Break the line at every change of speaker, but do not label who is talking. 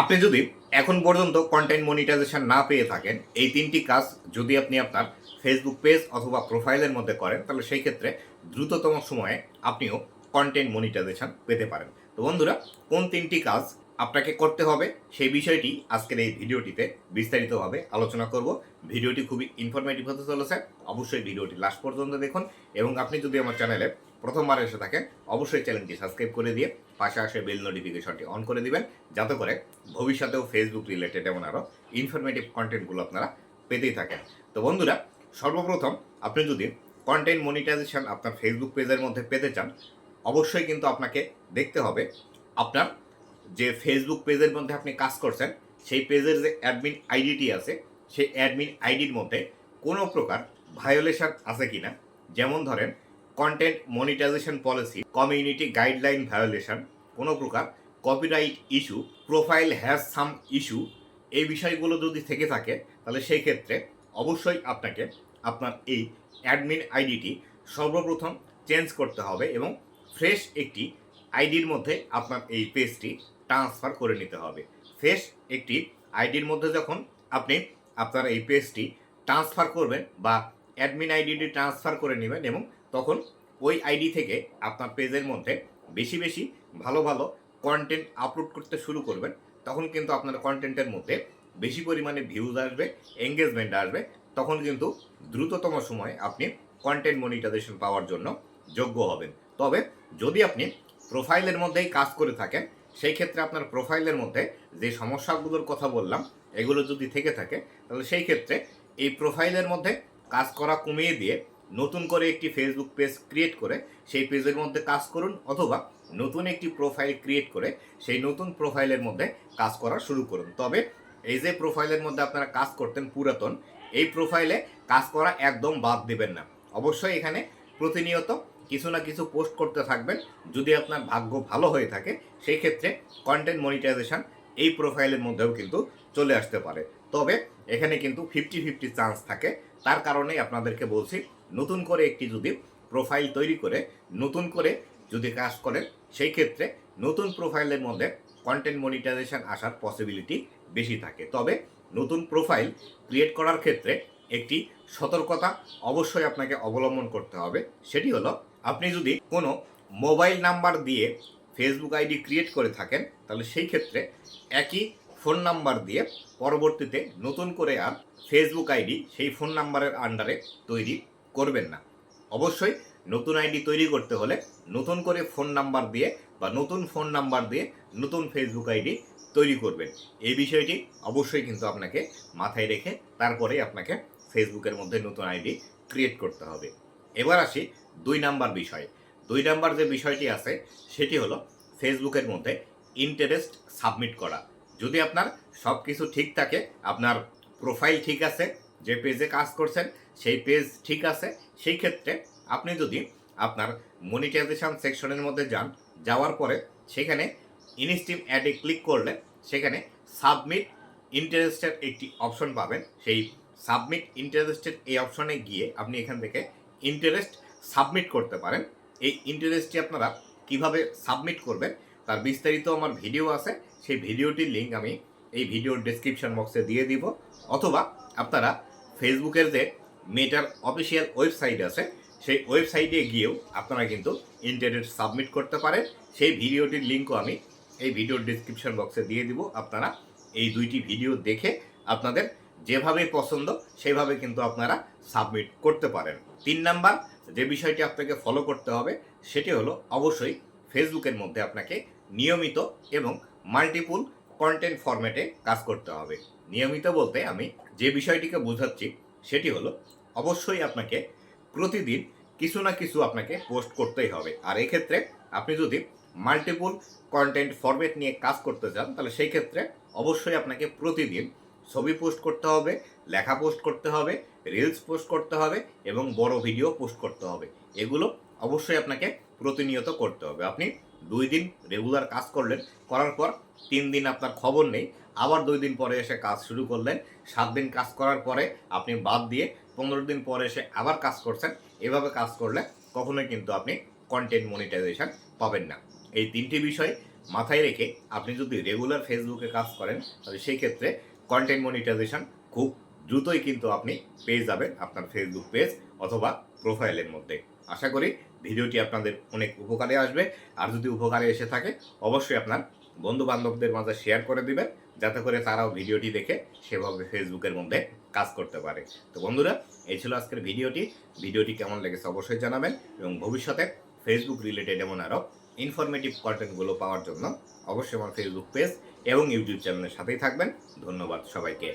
আপনি যদি এখন পর্যন্ত কন্টেন্ট মনিটাইজেশন না পেয়ে থাকেন, এই তিনটি কাজ যদি আপনি আপনার ফেসবুক পেজ অথবা প্রোফাইলের মধ্যে করেন, তাহলে সেই ক্ষেত্রে দ্রুততম সময়ে আপনিও কন্টেন্ট মনিটাইজেশন পেতে পারেন। তো বন্ধুরা, কোন তিনটি কাজ আপনাকে করতে হবে সেই বিষয়টি আজকের এই ভিডিওটিতে বিস্তারিতভাবে আলোচনা করব। ভিডিওটি খুবই ইনফরমেটিভ হতে চলেছে, অবশ্যই ভিডিওটি লাস্ট পর্যন্ত দেখুন এবং আপনি যদি আমার চ্যানেলে প্রথমবার এসে থাকেন, অবশ্যই চ্যানেলটি সাবস্ক্রাইব করে দিয়ে পাশে আসে বেল নোটিফিকেশনটি অন করে দিবেন। যাতে করে ভবিষ্যতেও ফেসবুক রিলেটেড এমন আরও ইনফরমেটিভ কন্টেন্টগুলো আপনারা পেতেই থাকেন। তো বন্ধুরা, সর্বপ্রথম আপনি যদি কন্টেন্ট মনিটাইজেশন আপনার ফেসবুক পেজের মধ্যে পেতে চান, অবশ্যই কিন্তু আপনাকে দেখতে হবে আপনার যে ফেসবুক পেজের মধ্যে আপনি কাজ করছেন, সেই পেজের যে অ্যাডমিন আইডিটি আছে, সেই অ্যাডমিন আইডির মধ্যে কোনো প্রকার ভায়োলেশন আছে কিনা? যেমন ধরেন content monetization policy community guideline violation কোনো প্রকার copyright issue profile has some issue এই বিষয়গুলো যদি থেকে থাকে, তাহলে সেই ক্ষেত্রে অবশ্যই আপনাকে আপনার এই অ্যাডমিন আইডিটি সর্বপ্রথম চেঞ্জ করতে হবে এবং ফ্রেশ একটি আইডির মধ্যে আপনার এই পেজটি ট্রান্সফার করে নিতে হবে। ফ্রেশ একটি আইডির মধ্যে যখন আপনি আপনার এই পেজটি ট্রান্সফার করবেন বা অ্যাডমিন আইডিটি ট্রান্সফার করে নেবেন এবং তখন ওই আইডি থেকে আপনার পেজের মধ্যে বেশি বেশি ভালো ভালো কন্টেন্ট আপলোড করতে শুরু করবেন, তখন কিন্তু আপনার কন্টেন্টের মধ্যে বেশি পরিমাণে ভিউজ আসবে এঙ্গেজমেন্ট আসবে, তখন কিন্তু দ্রুততম সময়ে আপনি কন্টেন্ট মনিটাইজেশন পাওয়ার জন্য যোগ্য হবেন। তবে যদি আপনি প্রোফাইলের মধ্যেই কাজ করে থাকেন, সেই ক্ষেত্রে আপনার প্রোফাইলের মধ্যে যে সমস্যাগুলোর কথা বললাম, এগুলো যদি থেকে থাকে, তাহলে সেই ক্ষেত্রে এই প্রোফাইলের মধ্যে কাজ করা কমিয়ে দিয়ে নতুন করে একটি ফেসবুক পেজ ক্রিয়েট করে সেই পেজের মধ্যে কাজ করুন অথবা নতুন একটি প্রোফাইল ক্রিয়েট করে সেই নতুন প্রোফাইলের মধ্যে কাজ করা শুরু করুন। তবে এই যে প্রোফাইলের মধ্যে আপনারা কাজ করতেন পুরাতন, এই প্রোফাইলে কাজ করা একদম বাদ দেবেন না। অবশ্যই এখানে প্রতিনিয়ত কিছু না কিছু পোস্ট করতে থাকবেন। যদি আপনার ভাগ্য ভালো হয়ে থাকে, সেই ক্ষেত্রে কন্টেন্ট মনিটাইজেশন এই প্রোফাইলের মধ্যেও কিন্তু চলে আসতে পারে। তবে এখানে কিন্তু ফিফটি ফিফটি চান্স থাকে। তার কারণেই আপনাদেরকে বলছি নতুন করে একটি যদি প্রোফাইল তৈরি করে, নতুন করে যদি কাজ করেন, সেই ক্ষেত্রে নতুন প্রোফাইলের মধ্যে কন্টেন্ট মনিটাইজেশন আসার পসিবিলিটি বেশি থাকে। তবে নতুন প্রোফাইল ক্রিয়েট করার ক্ষেত্রে একটি সতর্কতা অবশ্যই আপনাকে অবলম্বন করতে হবে। সেটি হলো, আপনি যদি কোনো মোবাইল নাম্বার দিয়ে ফেসবুক আইডি ক্রিয়েট করে থাকেন, তাহলে সেই ক্ষেত্রে একই ফোন নাম্বার দিয়ে পরবর্তীতে নতুন করে আর ফেসবুক আইডি সেই ফোন নাম্বারের আন্ডারে তৈরি করবেন না। অবশ্যই নতুন আইডি তৈরি করতে হলে নতুন করে ফোন নাম্বার দিয়ে বা নতুন ফোন নাম্বার দিয়ে নতুন ফেসবুক আইডি তৈরি করবেন। এই বিষয়টি অবশ্যই কিন্তু আপনাকে মাথায় রেখে তারপরে আপনাকে ফেসবুকের মধ্যে নতুন আইডি ক্রিয়েট করতে হবে। এবার আসি দুই নাম্বার বিষয়। দুই নাম্বার যে বিষয়টি আছে, সেটি হলো ফেসবুকের মধ্যে ইন্টারেস্ট সাবমিট করা। যদি আপনার সব কিছু ঠিক থাকে, আপনার প্রোফাইল ঠিক আছে যে পেজে কাজ করছেন, সেই পেজ ঠিক আছে। সেই ক্ষেত্রে আপনি যদি আপনার মনিটাইজেশন সেকশনের মধ্যে যান, যাওয়ার পরে সেখানে ইনস্টিম অ্যাডে ক্লিক করলে সেখানে সাবমিট ইন্টারেস্টের একটি অপশন পাবেন। সেই সাবমিট ইন্টারেস্টেড এই অপশনে গিয়ে আপনি এখান থেকে ইন্টারেস্ট সাবমিট করতে পারেন। এই ইন্টারেস্টটি আপনারা কীভাবে সাবমিট করবেন, তার বিস্তারিত আমার ভিডিও আছে। সেই ভিডিওটির লিঙ্ক আমি এই ভিডিওর ডেসক্রিপশন বক্সে দিয়ে দিব। অথবা আপনারা ফেসবুকের যে মেটার অফিসিয়াল ওয়েবসাইট আছে, সেই ওয়েবসাইটে গিয়েও আপনারা কিন্তু ইন্টারনেট সাবমিট করতে পারেন। সেই ভিডিওটির লিঙ্কও আমি এই ভিডিওর ডিসক্রিপশন বক্সে দিয়ে দিব। আপনারা এই দুইটি ভিডিও দেখে আপনাদের যেভাবে পছন্দ সেভাবে কিন্তু আপনারা সাবমিট করতে পারেন। তিন নাম্বার, যে বিষয়টি আপনাকে ফলো করতে হবে, সেটি হলো অবশ্যই ফেসবুকের মধ্যে আপনাকে নিয়মিত এবং মাল্টিপুল কন্টেন্ট ফরম্যাটে কাজ করতে হবে। নিয়মিত বলতে আমি যে বিষয়টিকে বোঝাচ্ছি, সেটি হলো অবশ্যই আপনাকে প্রতিদিন কিছু না কিছু আপনাকে পোস্ট করতেই হবে। আর এক্ষেত্রে আপনি যদি মাল্টিপুল কন্টেন্ট ফরম্যাট নিয়ে কাজ করতে চান, তাহলে সেই ক্ষেত্রে অবশ্যই আপনাকে প্রতিদিন ছবি পোস্ট করতে হবে, লেখা পোস্ট করতে হবে রিলস পোস্ট করতে হবে এবং বড় ভিডিও পোস্ট করতে হবে। এগুলো অবশ্যই আপনাকে প্রতিনিয়ত করতে হবে। আপনি দুই দিন রেগুলার কাজ করলেন। করার পর তিন দিন আপনার খবর নেই। আবার দুই দিন পরে এসে কাজ শুরু করলেন। সাত দিন কাজ করার পরে আপনি বাদ দিয়ে পনেরো দিন পরে এসে আবার কাজ করছেন। এভাবে কাজ করলে কখনোই কিন্তু আপনি কন্টেন্ট মনিটাইজেশন পাবেন না। এই তিনটি বিষয় মাথায় রেখে আপনি যদি রেগুলার ফেসবুকে কাজ করেন, তাহলে সেই ক্ষেত্রে কন্টেন্ট মনিটাইজেশন খুব দ্রুতই কিন্তু আপনি পেয়ে যাবেন আপনার ফেসবুক পেজ অথবা প্রোফাইলের মধ্যে। আশা করি ভিডিওটি আপনাদের অনেক উপকারে আসবে। আর যদি উপকারে এসে থাকে, অবশ্যই আপনার বন্ধু বান্ধবদের মাঝে শেয়ার করে দিবেন, যাতে করে তারাও ভিডিওটি দেখে সেভাবে ফেসবুকের মধ্যে কাজ করতে পারে। তো বন্ধুরা, এই ছিল আজকের ভিডিওটি। ভিডিওটি কেমন লেগেছে অবশ্যই জানাবেন এবং ভবিষ্যতে ফেসবুক রিলেটেড এমন আরও ইনফরমেটিভ কন্টেন্টগুলো পাওয়ার জন্য অবশ্যই আমার ফেসবুক পেজ এবং ইউটিউব চ্যানেলের সাথেই থাকবেন। ধন্যবাদ সবাইকে।